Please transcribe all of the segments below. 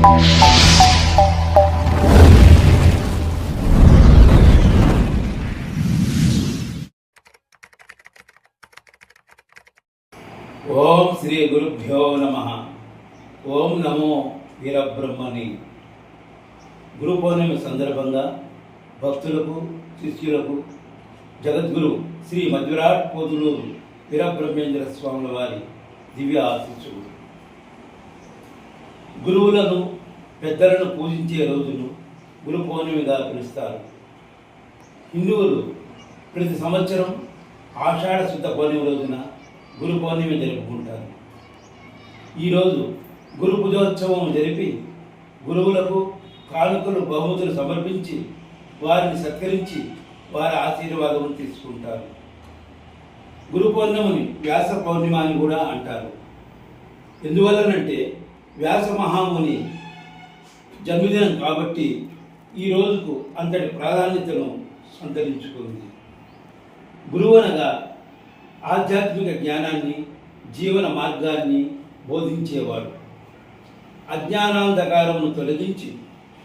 ఓం శ్రీ గురుభ్యో నమ. ఓం నమో వీరబ్రహ్మని గురు పౌర్ణమి సందర్భంగా భక్తులకు శిష్యులకు జగద్గురు శ్రీ మధ్విరాట్ పోదులూరు వీరబ్రహ్మేంద్ర స్వాముల వారి దివ్య ఆశీస్సులు. గురువులను పెద్దలను పూజించే రోజును గురు పౌర్ణమిగా పిలుస్తారు. హిందువులు ప్రతి సంవత్సరం ఆషాఢ శుద్ధ పౌర్ణమి రోజున గురు పౌర్ణమి జరుపుకుంటారు ఈరోజు గురు పూజోత్సవం జరిపి గురువులకు కానుకలు బహుమతులు సమర్పించి వారిని సత్కరించి వారి ఆశీర్వాదం తీసుకుంటారు. గురు పౌర్ణమిని వ్యాస పౌర్ణిమ అని కూడా అంటారు. ఎందువలనంటే వ్యాస మహాముని జన్మదినం కాబట్టి ఈ రోజుకు అంతటి ప్రాధాన్యతను సంతరించుకుంది. గురువు అనగా ఆధ్యాత్మిక జ్ఞానాన్ని జీవన మార్గాన్ని బోధించేవాడు. అజ్ఞానాంధకారమును తొలగించి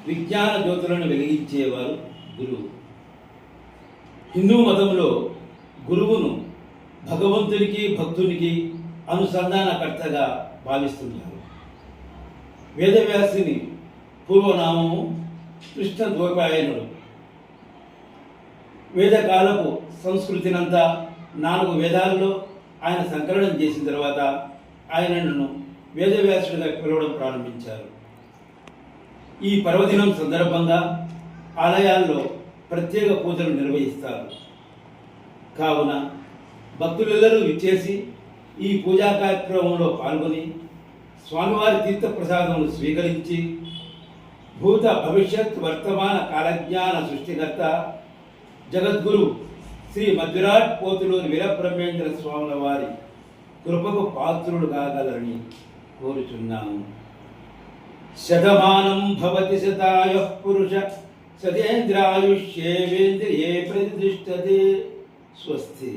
విజ్ఞాన జ్యోతులను వెలిగించేవారు గురువు. హిందూ మతంలో గురువును భగవంతునికి భక్తునికి అనుసంధానకర్తగా భావిస్తున్నారు వేదవ్యాసిని పూర్వనామము కృష్ణ ద్వైపాయనుడు వేదకాలపు సంస్కృతినంతా నాలుగు వేదాల్లో ఆయన సంకలనం చేసిన తర్వాత ఆయనను వేదవ్యాసుడిగా పిలవడం ప్రారంభించారు. ఈ పర్వదినం సందర్భంగా ఆలయాల్లో ప్రత్యేక పూజలు నిర్వహిస్తారు. కావున భక్తులెల్లరూ ఇచ్చేసి ఈ పూజా కార్యక్రమంలో పాల్గొని స్వామివారి తీర్థప్రసాదములు స్వీకరించి భూత భవిష్యత్ వర్తమాన కాలజ్ఞాన సృష్టికర్త జగద్గురు శ్రీ మధురాట్ పోతులూరి వీరబ్రహ్మేంద్ర స్వాముల వారి కృపకు పాత్రుడు కాగలరని కోరుచున్నాము. శతమానం భవతి శతాయ పురుష సదేంద్రాయుష్యేవేంద్రియే ప్రతిష్టతే స్వస్తి.